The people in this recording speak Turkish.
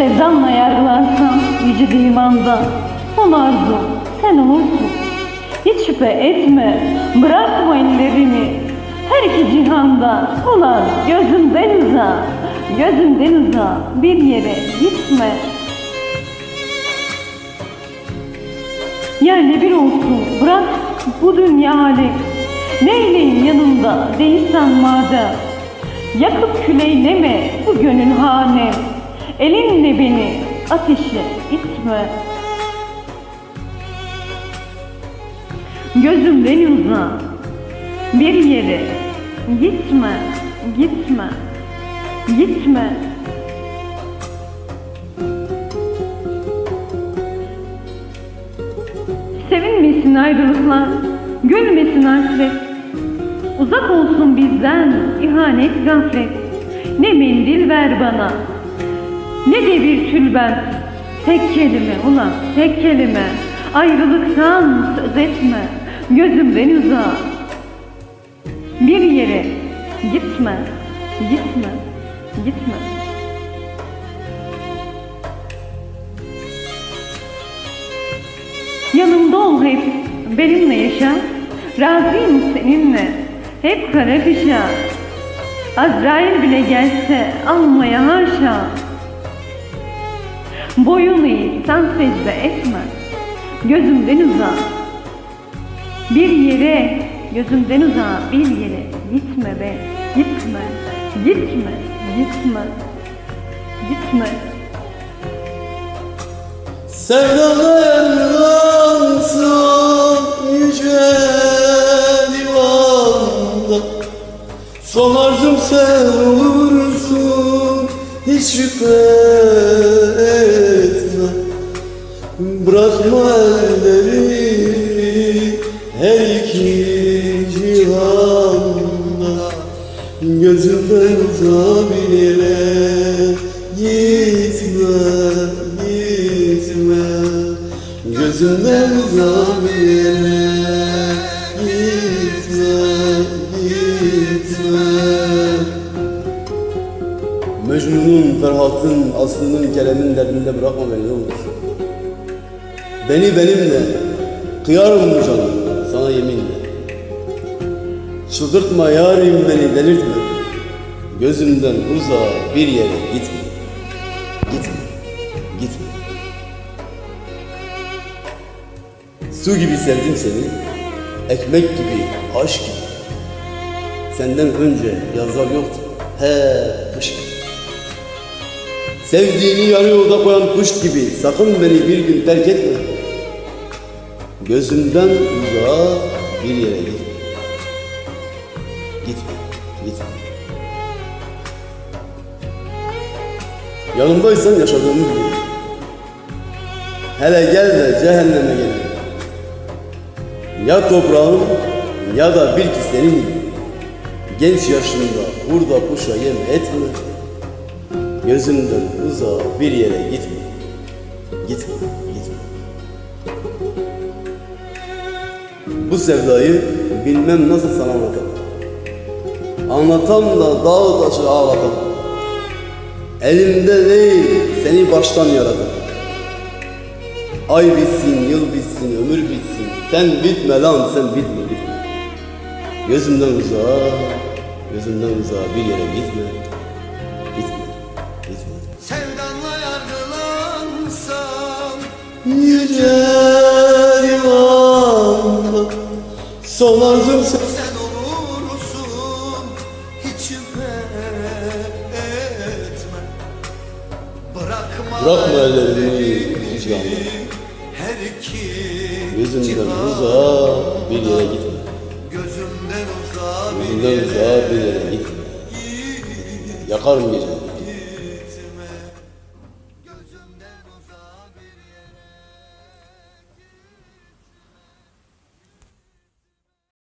Sevdanla yargılarsam yüce divanda arzu sen olursun. Hiç şüphe etme. Bırakma ellerimi. Her iki cihanda ulan gözümden uza Gözümden uza bir yere gitme. Yerle bir olsun. Bırak bu dünya hali. Neyleyim yanımda değilsen madem? Yakıp küleyleme bu gönül hane Elinle beni ateşe itme. Gözümden uza Bir yere gitme Gitme Gitme. Sevinmesin ayrılıklar Gülmesin hasret. Uzak olsun bizden ihanet gaflet. Ne mendil ver bana Ne de bir tülbent Tek kelime ulan tek kelime Ayrılıktan söz etme Gözümden uzak Bir yere gitme Gitme Gitme Yanımda ol hep, benimle yaşa. Razıyım seninle, hep kara kışa. Azrail bile gelse almaya haşa. Boyun eğ, sen secde etme. Gözümden uzak. Bir yere, gözümden uzak bir yere gitme be, gitme, gitme, gitme, gitme. Yarlansam yüce divanda Son arzum sen olursun hiç şüphe Bırakma elleri her iki cihanda Gözümden yere gitme, gitme Gözümden yere gitme, gitme Mecnun'un, Ferhat'ın, Aslı'nın, Kerem'in derdinde bırakma beni ne olur Beni benimle, kıyarım bu canım sana yeminle. Çıldırtma yarim beni delirtme. Gözümden uzağa bir yere gitme. Gitme, gitme. Su gibi sevdim seni Ekmek gibi, aşk gibi. Senden önce yazlar yoktu He kış gibi Sevdiğini yarı yolda koyan kuş gibi Sakın beni bir gün terk etme Gözümden uzağa bir yere gitme Gitme, gitme. Yanımdaysan yaşadığımı bilirim. Hele gel de cehenneme gel. Ya toprağım ya da bil ki senin genç yaşında burada kuşa yem etme. Gözümden uzağa bir yere gitme. Gitme, gitme. Bu sevdayı bilmem nasıl sana anlatamam. Anlatam da dağ taşı ağlatam. Elimde değil seni baştan yaradım. Ay bitsin, yıl bitsin, ömür bitsin. Sen bitme lan, sen bitme, bitme. Gözümden uzağa, gözümden uzağa bir yere. Gitme, Yüce divanda son arzum sen. Sen olursun hiç şüphe etme Bırakma, Bırakma ellerimi vicdanla. Her iki Gözümden cihan, uzağa bir yere gitme. Gözümden uzağa bir yere gitme. Yakarım gece.